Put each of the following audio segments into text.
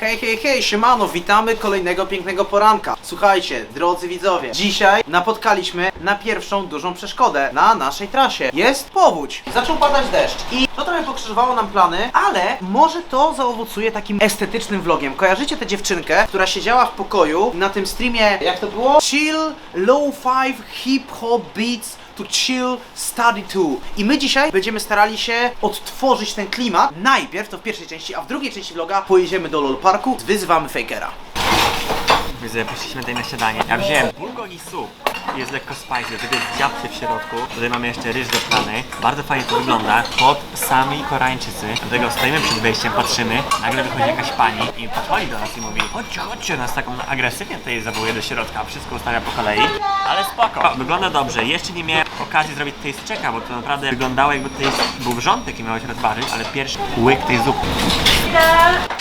Hej, hej, hej, siemano, witamy kolejnego pięknego poranka. Słuchajcie, drodzy widzowie, dzisiaj napotkaliśmy na pierwszą dużą przeszkodę na naszej trasie. Jest powódź. Zaczął padać deszcz i to trochę pokrzyżowało nam plany, ale może to zaowocuje takim estetycznym vlogiem. Kojarzycie tę dziewczynkę, która siedziała w pokoju na tym streamie, jak to było? Chill, low five, hip hop beats to chill, study to. I my dzisiaj będziemy starali się odtworzyć ten klimat. Najpierw to w pierwszej części, a w drugiej części vloga pojedziemy do LOL Parku, wyzywamy Fakera. Widzę, poszliśmy tutaj na śniadanie. Ja wziąłem bulgogi soup. Jest lekko spicy, tylko jest dziabcy w środku. Tutaj mamy jeszcze ryż do plany. Bardzo fajnie to wygląda. Pod sami Koreańczycy. Dlatego stoimy przed wejściem, patrzymy. Nagle wychodzi jakaś pani i podchodzi do nas i mówi chodźcie, chodźcie. Nas taką agresywnie tutaj zawołuje do środka. Wszystko ustawia po kolei. Ale spoko. Wygląda dobrze. Jeszcze nie miałem okazji zrobić taste checka, bo to naprawdę wyglądało jakby tutaj był wrzątek i miałeś rozważyć, ale pierwszy łyk tej zupy.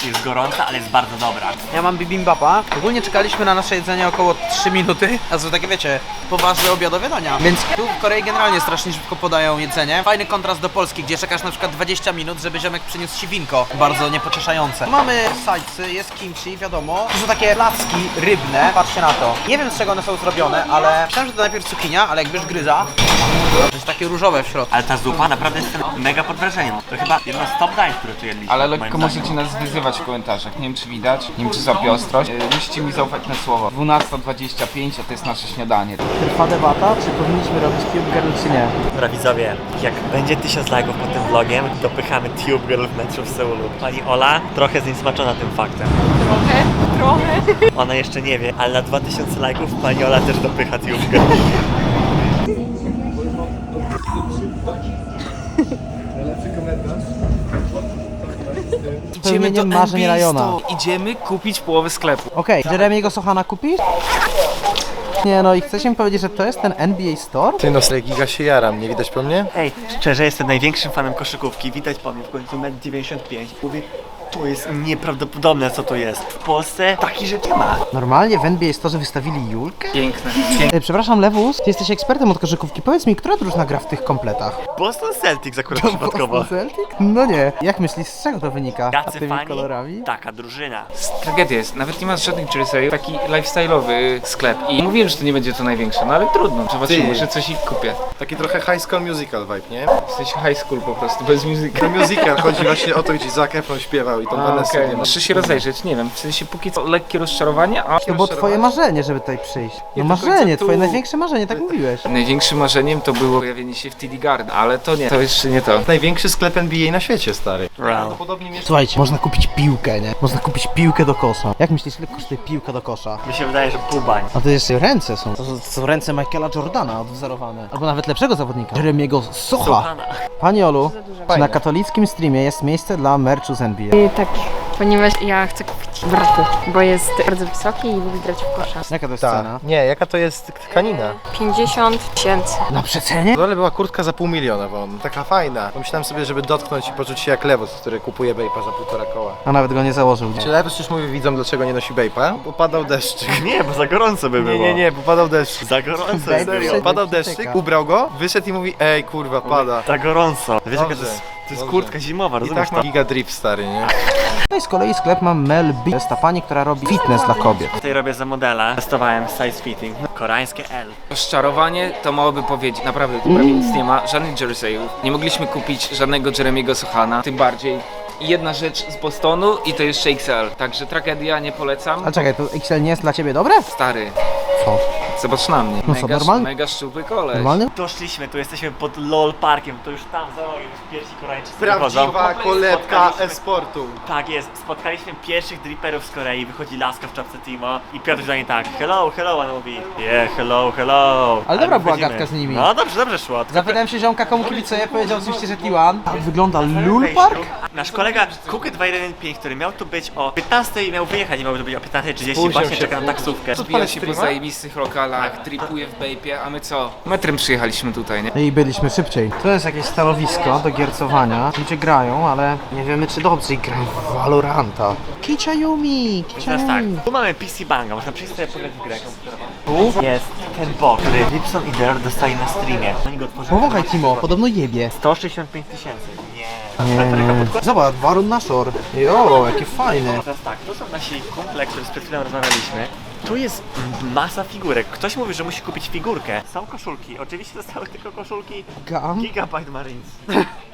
Jest gorąca, ale jest bardzo dobra. Ja mam bibimbapa. Ogólnie czekaliśmy na nasze jedzenie około 3 minuty, a to takie wiecie, poważne obiadowe dania. Więc tu w Korei generalnie strasznie szybko podają jedzenie. Fajny kontrast do Polski, gdzie czekasz na przykład 20 minut, żeby ziomek przyniósł siwinko. Bardzo niepocieszające. Tu Mamy sajcy, jest kimchi, wiadomo. To są takie placki rybne, patrzcie na to. Nie wiem z czego one są zrobione, ale myślałem, że to najpierw cukinia, ale jak wiesz gryza, to jest takie różowe w środku. Ale ta zupa naprawdę jestem mega pod wrażeniem. To chyba jedno z top dań, które tu jedliśmy. Ale lekko możecie nas wyzywać w komentarzach. Nie wiem czy widać, nie wiem czy złapie ostrość. E, Musicie mi zaufać na słowo. 12.25, a to jest nasze śniadanie. Trwa debata, czy powinniśmy robić cube girl, czy nie. Dobra widzowie, jak będzie tysiąc lajków pod tym vlogiem, dopychamy Tube Girl w meczu w Seulu. Pani Ola trochę zniesmaczona tym faktem. Trochę, trochę. Ona jeszcze nie wie, ale na 2000 lajków pani Ola też dopycha Tube Girl. Idziemy do marzeń Rajona. Idziemy kupić połowę sklepu. Okej, Jeremiego Sochana kupisz? Nie no i chcecie mi powiedzieć, że to jest ten NBA Store? Ty no, ale giga się jaram, nie widać po mnie? Ej, szczerze jestem największym fanem koszykówki, widać po mnie w końcu 1,95 m. Mówię, to jest nieprawdopodobne co to jest. W Polsce takich rzeczy nie ma. Normalnie w NBA Store wystawili Julkę? Piękne. E, przepraszam Lewus, ty jesteś ekspertem od koszykówki, powiedz mi, która drużyna gra w tych kompletach? Boston Celtics akurat przypadkowo. Boston Celtic? No nie. Jak myślisz, z czego to wynika? A Tacy tymi fani, kolorami? taka drużyna. Tragedia jest, nawet nie masz żadnych jerseyów, taki lifestyle'owy sklep. I mówiłem, że to nie będzie to największe, no ale trudno. Zobaczymy, Ty. może coś i kupię. Taki trochę high school musical vibe, nie? Jesteś high school po prostu, bez muzyki. To musical, chodzi właśnie o to, gdzie Zac Efron śpiewał i tą A, Vanessa okej, nie ma. Muszę się rozejrzeć, nie wiem, w sensie póki co lekkie rozczarowanie, a To było twoje marzenie, żeby tutaj przyjść. No marzenie, tu. twoje największe marzenie, tak mówiłeś. największym marzeniem to było pojawienie się w TD Garden, ale to nie, to jeszcze nie to. Największy sklep NBA na świecie, stary. Wow. Podobnie mieszka Słuchajcie, można kupić piłkę, nie? Można kupić piłkę do kosza. Jak myślisz, ile kosztuje piłka do kosza? Mi się wydaje, że pół bań. A to jeszcze ręce są. To są- to są ręce Michaela Jordana odwzorowane. Albo nawet lepszego zawodnika. Jeremiego Socha. Słuchana. Pani Olu, czy na katolickim streamie jest miejsce dla merchu z NBA? I tak, ponieważ ja chcę kupić bratu, bo jest bardzo wysoki i lubi grać w kosza. Jaka to jest Ta. cena? Nie, jaka to jest tkanina? 50 tysięcy. Na przecenie? No ale była kurtka za pół miliona, wam. Taka fajna. Pomyślałem sobie, żeby dotknąć i poczuć się jak lewus, który kupuje bejpa za półtora koła. A nawet go nie założył. Czy lewus już mówi widzom, dlaczego nie nosi bejpa? Bo padał deszczyk. Nie, bo za gorąco by było. Nie, nie, nie, bo padał deszczyk. Za gorąco shit. Padał deszczyk, ubrał go, wyszedł i mówi ej kurwa, pada. Za gorąco. Wiesz jaka to Dobrze, jest, to jest kurtka zimowa, I rozumiesz tak ma to? giga drip stary, nie? No i z kolei sklep ma Mel B. To jest ta pani, która robi fitness dla kobiet. Tutaj robię za modela. Testowałem size fitting. Koreańskie L. Rozczarowanie to małoby powiedzieć, naprawdę tu prawie nic nie ma, żadnych jerseyów. Nie mogliśmy kupić żadnego Jeremiego Sochana, tym bardziej. I jedna rzecz z Bostonu i to jeszcze XL, także tragedia, nie polecam. Ale czekaj, to XL nie jest dla ciebie dobre? Stary, Co? zobacz na mnie. No co, Mega, normalny? mega szczupły koleś. Normalny? Doszliśmy, tu jesteśmy pod LOL Parkiem, to już tam za rogiem, już pierwsi Koreańczycy wychodzą. Prawdziwa kolebka Spotkaliśmy- e-sportu. Tak jest, spotkaliśmy pierwszych dripperów z Korei, wychodzi laska w czapce Timo i Piotr do niej tak, hello, hello, on mówi, yeah, hello, hello. Ale dobra my była wychodzimy. gadka z nimi. No dobrze, dobrze szło. tylko Zapytałem się ziomka komu kibicuje, powiedział oczywiście, że T1. Tak wygląda Lul wejściu Park? Nasz kolega Kuky 215, który miał tu być o 15 i miał wyjechać, nie miał tu być o 15.30, Spóźnił właśnie czeka na taksówkę. Zbija się po zajebistych lokalach, tripuje w Bejpie, a my co? Metrem przyjechaliśmy tutaj, nie? I byliśmy szybciej. To jest jakieś stanowisko do giercowania. Ludzie grają, ale nie wiemy czy dobrze i grają w Valoranta. Kichayumi! Teraz tak, Kichayumi! tu mamy PC Banga, można przyjść sobie pograć w grę komputerową. Tu jest ten bot, który Lipson i Dirt dostali na streamie. Oni go otworzyli. Timo, podobno jebie. 165 tysięcy. Nie. Nie. Zobacz, Baron Nashor. Jo, jakie fajne. Teraz tak, to są nasi kumple, którzy przed chwilą rozmawialiśmy. Tu jest masa figurek. Ktoś mówi, że musi kupić figurkę. Są koszulki. Oczywiście zostały tylko koszulki Gam. Gigabyte Marines.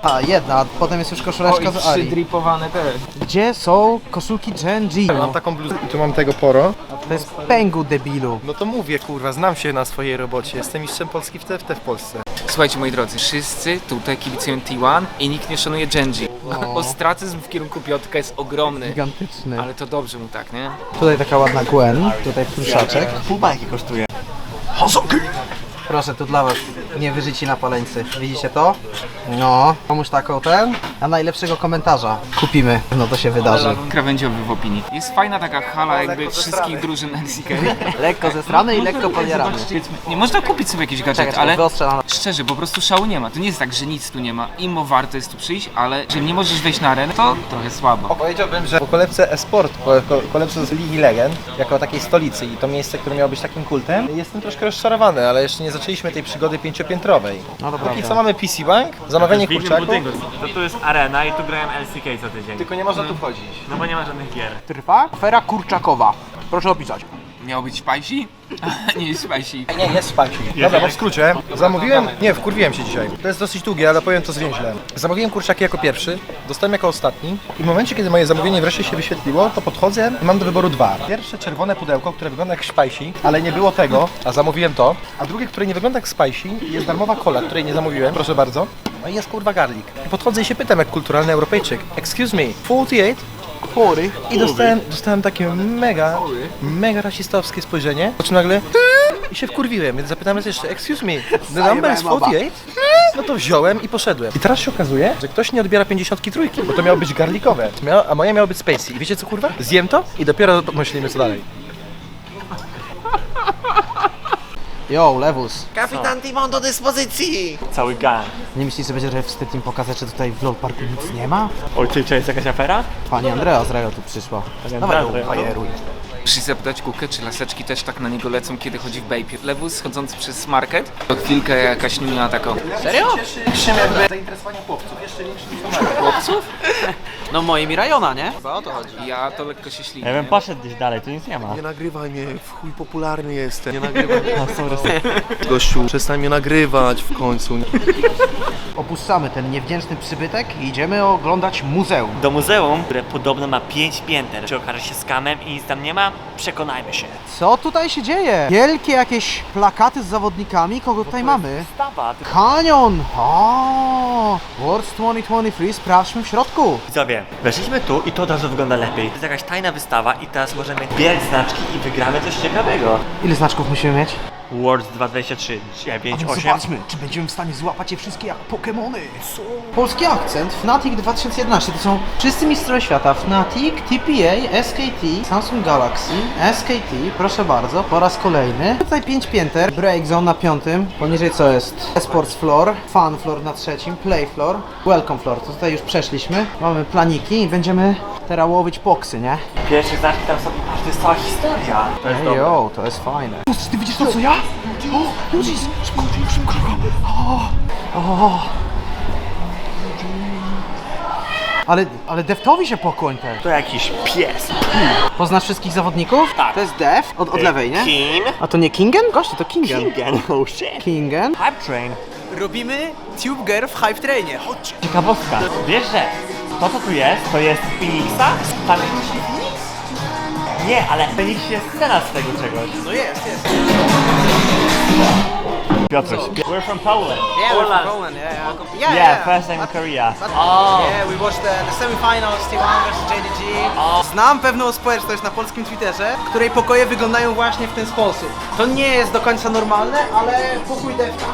A, jedna, a potem jest już koszuleczka z trzy Ali. dripowane też. Gdzie są koszulki Gen G? Mam taką bluzę i tu mam tego poro. To jest pęgu debilu. No to mówię, kurwa, znam się na swojej robocie. Jestem mistrzem Polski w TFT w Polsce. Słuchajcie moi drodzy, wszyscy tutaj kibicują T1 i nikt nie szanuje Genji. Ostracyzm w kierunku Piotrka jest ogromny. Gigantyczny. Ale to dobrze mu tak, nie? Tutaj taka ładna Gwen, tutaj pluszaczek. Pół bajki kosztuje. Proszę, tu dla was. Nie wyżyci na paleńcy. Widzicie to? No. Komuś taką ten? A najlepszego komentarza kupimy. No to się wydarzy. Krawędziowy w opinii. Jest fajna taka hala jakby wszystkich drużyn LCK. Lekko zesrany i lekko podjarany. Nie można kupić sobie jakiś gadżet, ale na... szczerze, po prostu szału nie ma. To nie jest tak, że nic tu nie ma. Imo warto jest tu przyjść, ale że nie możesz wejść na arenę, to trochę słabo. Powiedziałbym, że po kolebce e-sport, po ko- kolebce z Ligi Legend, jako takiej stolicy i to miejsce, które miało być takim kultem, jestem troszkę rozczarowany, ale jeszcze nie zaczęliśmy tej przygody pięciopiętrowej. No to Póki prawda. co mamy PC Bank, zamawianie kurczaków. To tu jest arena i tu grałem LCK co tydzień. tylko nie można tu wchodzić. No bo nie ma żadnych gier. Trwa? Afera kurczakowa. Proszę opisać. Miało być spicy? nie jest spicy. Nie, jest spicy. Dobra, bo w skrócie, zamówiłem, nie, wkurwiłem się dzisiaj. To jest dosyć długie, ale powiem to zwięźle. Zamówiłem kurczaki jako pierwszy, dostałem jako ostatni i w momencie, kiedy moje zamówienie wreszcie się wyświetliło, to podchodzę i mam do wyboru dwa. Pierwsze czerwone pudełko, które wygląda jak spicy, ale nie było tego, a zamówiłem to. A drugie, które nie wygląda jak spicy, jest darmowa cola, której nie zamówiłem, proszę bardzo. No i jest kurwa garlic. I podchodzę i się pytam jak kulturalny Europejczyk. Excuse me, 48? Chory. I dostałem, dostałem takie mega, mega rasistowskie spojrzenie, po czym nagle i się wkurwiłem, więc zapytałem raz jeszcze, excuse me, the number is 48? No to wziąłem i poszedłem. I teraz się okazuje, że ktoś nie odbiera 53, bo to miało być garlikowe, a moje miało być spacey. I wiecie co kurwa? Zjem to i dopiero myślimy co dalej. Yo, Lewus. Cały gang. Nie myślisz, że będzie trochę wstyd im pokazać, że tutaj w LoL Parku nic nie ma? Oj, czy czy jest jakaś afera? Pani Andrea z Rajo tu przyszła. Pani Dawaj, Andrea z Rajo. fajeruj. Muszę zapytać Kukę, czy laseczki też tak na niego lecą, kiedy chodzi w Bape. Lewus schodzący przez market, to chwilkę jakaś niuna taką. Serio? Zainteresowanie chłopców jeszcze większe niż No moimi Rajona, nie? Chyba o to chodzi. Ja to lekko się ślinię. Ja bym poszedł gdzieś dalej, tu nic nie ma. Nie nagrywaj mnie, w chuj popularny jestem. Nie nagrywaj mnie. Gościu, przestań mnie nagrywać w końcu. Opuszczamy ten niewdzięczny przybytek i idziemy oglądać muzeum. Do muzeum, które podobno ma 5 pięter. Czy okaże się skamem i nic tam nie ma? Przekonajmy się. Co tutaj się dzieje? Wielkie jakieś plakaty z zawodnikami. Kogo tutaj mamy? Stawa. Kanion! O, Worlds 2023, sprawdźmy w środku. Widzowie, weszliśmy tu i to od razu wygląda lepiej. To jest jakaś tajna wystawa i teraz możemy zbierać znaczki i wygramy coś ciekawego. Ile znaczków musimy mieć? Words 223, 9, A no 8. zobaczmy, czy będziemy w stanie złapać je wszystkie jak Pokemony. Polski akcent, Fnatic 2011, to są wszyscy mistrzowie świata. Fnatic, TPA, SKT, Samsung Galaxy, SKT, proszę bardzo, po raz kolejny. Tutaj 5 pięter, Break Zone na piątym, poniżej co jest? Esports Floor, Fun Floor na trzecim, Play Floor, Welcome Floor, to tutaj już przeszliśmy. Mamy planiki i będziemy teraz łowić poksy, nie? Pierwsze znaczki tam są, aż to jest cała historia. To jest dobre. Ejo, to jest fajne. Ty widzisz to co ja? O, Lucis, szybko, szybko, szybko. O, o. Ale, ale Deftowi się pokłoń też. To jakiś pies. Poznasz wszystkich zawodników? Tak. To jest Def, od, od lewej, nie? Kim? A to nie Kingen? Goście, to Kingen. Kingen, oh shit. Kingen. Hype Train. Robimy Tube Girl w Hype Trainie, chodźcie. Ciekawostka. Wiesz, że to co tu jest, to jest Phoenixa? Tam? Nie, ale Phoenix jest scena z tego czegoś. No jest, jest. Piotruś. We're from Poland. Yeah, we're from Poland, yeah, yeah. Yeah, Yeah, first time in Korea. Oh. Yeah, we watched the, the semifinals T1 vs JDG. Znam pewną społeczność na polskim Twitterze, której pokoje wyglądają właśnie w ten sposób. To nie jest do końca normalne, ale pokój Defka.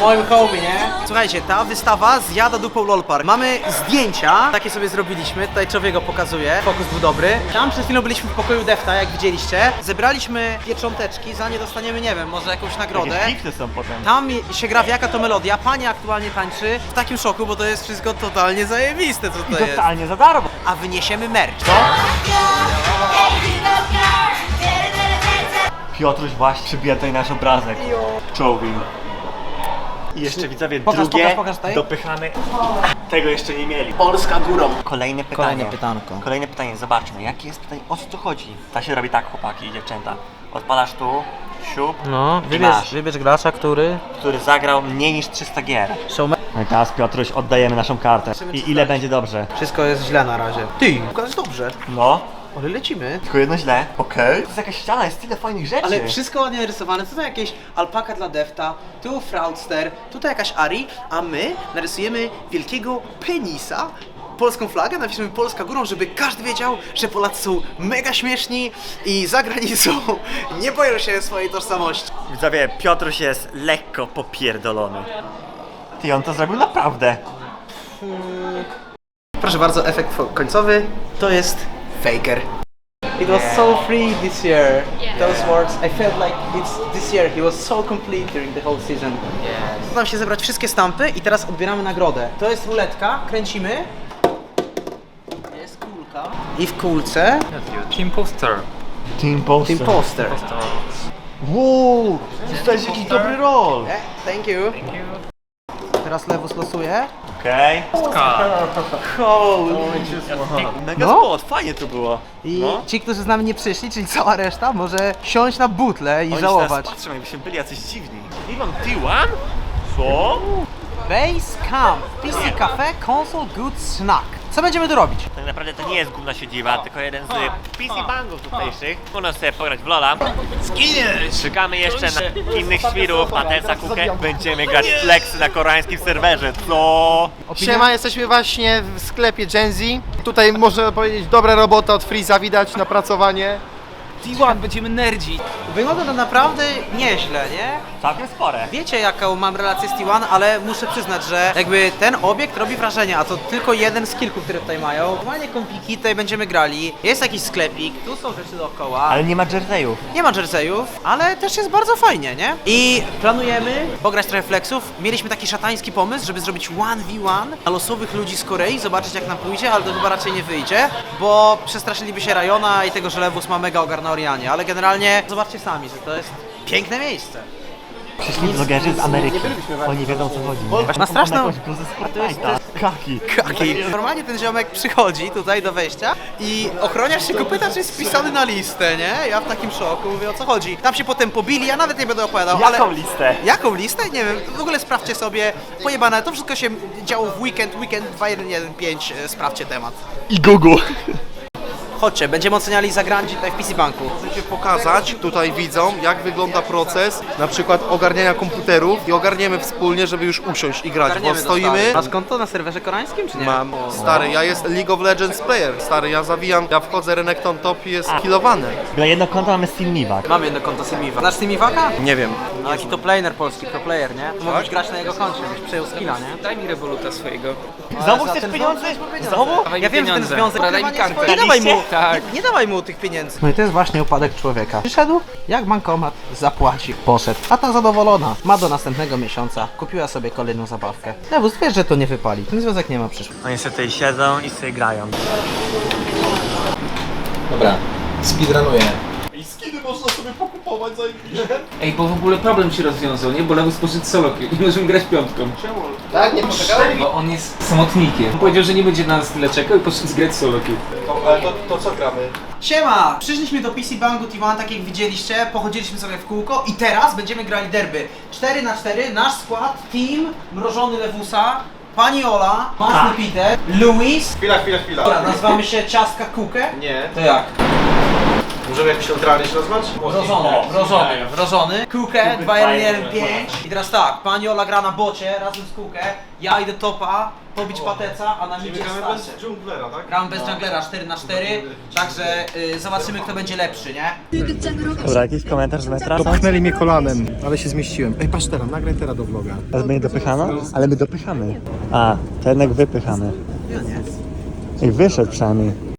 Moim homie, nie? Słuchajcie, ta wystawa zjada dupą LOLPAR. Mamy zdjęcia, takie sobie zrobiliśmy, tutaj człowiek pokazuje, fokus był dobry. Tam przed chwilą byliśmy w pokoju Defta, jak widzieliście. Zebraliśmy piecząteczki, za nie dostaniemy, nie wiem, może jakąś nagrodę. Jakieś gifty są potem. Tam się gra w jaka to melodia, pani aktualnie tańczy w takim szoku, bo to jest wszystko totalnie zajebiste, co I to jest. totalnie za darmo. A wyniesiemy merch. Piotruś właśnie przybija tutaj nasz obrazek. Czołgiem. I jeszcze widzowie Pokaż, drugie pokaż, pokaż tutaj. dopychamy. Tego jeszcze nie mieli. Polska górą. Kolejne pytanie. Kolejne pytanko. Kolejne pytanie, zobaczmy, jakie jest pytanie, o co tu chodzi? Ta się robi tak, chłopaki i dziewczęta. Odpalasz tu, siup, No, I masz. wybierz, wybierz gracza, który... który zagrał mniej niż 300 gier. Showman. No i teraz Piotruś, oddajemy naszą kartę. I ile będzie dobrze? Wszystko jest źle na razie. Ty, pokaż dobrze. No, Ale lecimy. tylko jedno źle. Okej. To jest jakaś ściana, jest tyle fajnych rzeczy. Ale wszystko ładnie narysowane. Tutaj jakieś alpaka dla Defta, tu Fraudster, tutaj jakaś Ari, a my narysujemy wielkiego penisa. Polską flagę, napiszemy Polska górą, żeby każdy wiedział, że Polacy są mega śmieszni i za granicą nie boją się swojej tożsamości. Widzowie, Piotruś jest lekko popierdolony. Ty, on to zrobił naprawdę. Proszę bardzo, efekt fo- końcowy to jest Faker. It was so free this year. Those words, I felt like it's this year. He was so complete during the whole season. Yes. Nam się zebrać wszystkie stampy i teraz odbieramy nagrodę. To jest ruletka, kręcimy. Jest kulka. I w kulce Team Poster. Team Poster. Team Poster. Wow, dostałeś jakiś dobry rol. Eh, thank you. Teraz Lewus losuje. Okej. Holy. Mega No. spot, fajnie to było. I No. ci, którzy z nami nie przyszli, czyli cała reszta, może siąść na butle i Oni żałować. teraz patrzą, jakbyśmy byli jacyś dziwni. Iwan T1? Co? Base Camp, PC Cafe, Console Goods Snack. Co będziemy tu robić? Tak naprawdę to nie jest główna siedziba, tylko jeden z PC bangów tutejszych. Można sobie pograć w Lola. Skinner! Czekamy jeszcze na innych świrów, Patesa, Kukę. Będziemy grać flexy na koreańskim serwerze, co? Siema, jesteśmy właśnie w sklepie Genzi. Tutaj można powiedzieć dobra robota od Freeza, widać napracowanie. T1, będziemy nerdzi. Wygląda to naprawdę nieźle, nie? Całkiem spore. Wiecie jaką mam relację z T1, ale muszę przyznać, że jakby ten obiekt robi wrażenie, a to tylko jeden z kilku, które tutaj mają. Normalnie kompiki, tutaj będziemy grali, jest jakiś sklepik, tu są rzeczy dookoła. Ale nie ma jerseyów. Nie ma jerseyów, ale też jest bardzo fajnie, nie? I planujemy pograć trochę flexów. Mieliśmy taki szatański pomysł, żeby zrobić 1v1 na losowych ludzi z Korei, zobaczyć jak nam pójdzie, ale to chyba raczej nie wyjdzie, bo przestraszyliby się Rajona i tego, że Lewus ma mega ogar na Orianie, ale generalnie zobaczcie sami, że to jest piękne miejsce. Przyszli vlogerzy z Ameryki. Oni wiedzą co chodzi. Straszną- Jakąś bluzę z Fortnite'a. Kaki. Kaki. Normalnie ten ziomek przychodzi tutaj do wejścia i ochroniarz się go pyta, czy jest wpisany na listę, nie? Ja w takim szoku mówię o co chodzi. Tam się potem pobili, ja nawet nie będę opowiadał, ale... Jaką listę? Jaką listę? Nie wiem, w ogóle sprawdźcie sobie, pojebane, to wszystko się działo w weekend, weekend 2115, e, sprawdźcie temat. I Google. Chodźcie, będziemy oceniali zagrandzi tutaj w PC Banku. Chcecie pokazać tutaj widzom, jak wygląda proces na przykład ogarniania komputerów i ogarniemy wspólnie, żeby już usiąść i grać, bo Ogarniemy to, stoimy... stary. Masz konto na serwerze koreańskim, czy nie? Mam, stary, ja jest League of Legends player, stary, ja zawijam, ja wchodzę Renekton top i jest killowane. Na jedno konto mamy Steamivak. Mam jedno konto Simiva. Znasz Simivaka? Nie wiem. No jaki to player polski, pro player, nie? To Mógłbyś grać na jego koncie, byś przejął skilla, nie? Daj mi rewoluta swojego. Znowu za chcesz ten pieniądze? Znowu? Dawaj Ja wiem, że ten pieniądze. związek Dobra, daj mi kartę. Nie dawaj mu, Tak. nie, nie dawaj mu tych pieniędzy. No i to jest właśnie upadek człowieka. Przyszedł, jak bankomat, zapłacił, poszedł. A ta zadowolona, ma do następnego miesiąca, kupiła sobie kolejną zabawkę. Lewus, wiesz, że to nie wypali, ten związek nie ma przyszłości. Oni sobie tutaj siedzą i sobie grają. Dobra, speedrunuję. Ej, bo w ogóle problem się rozwiązał, nie? Bo Lewus poszedł solo i możemy grać piątką. Tak, nie poczekałem? Bo on jest samotnikiem. On powiedział, że nie będzie na nas tyle czekał i poszedł zgrać solo queue. Ale to, to co gramy? Siema! Przyszliśmy do PC Bangu T1, tak jak widzieliście, pochodziliśmy sobie w kółko i teraz będziemy grali derby. 4 na 4 nasz skład, team, Mrożony Lewusa, Pani Ola, Masny Peter, Luis, Chwila, chwila, chwila. Dobra, nazywamy się Ciastka Kukę. Nie. To jak? Możemy jakoś neutralnie się nazwać? Wrożony, wrożony, wrożony. Kukę, 2 1 1 5 I teraz tak, pani Ola gra na bocie razem z Kukę, ja idę topa, pobić pateca, a na midzie starcie. dżunglera, tak? Gram bez junglera 4 na 4 także y, zobaczymy kto będzie lepszy, nie? Dobra, jakiś komentarz z metra? Dopchnęli mnie kolanem, ale się zmieściłem. Ej, patrz teraz, nagraj teraz do vloga. Teraz będzie dopychano? Ale my dopychamy. A, to jednak wypychamy. I wyszedł przynajmniej.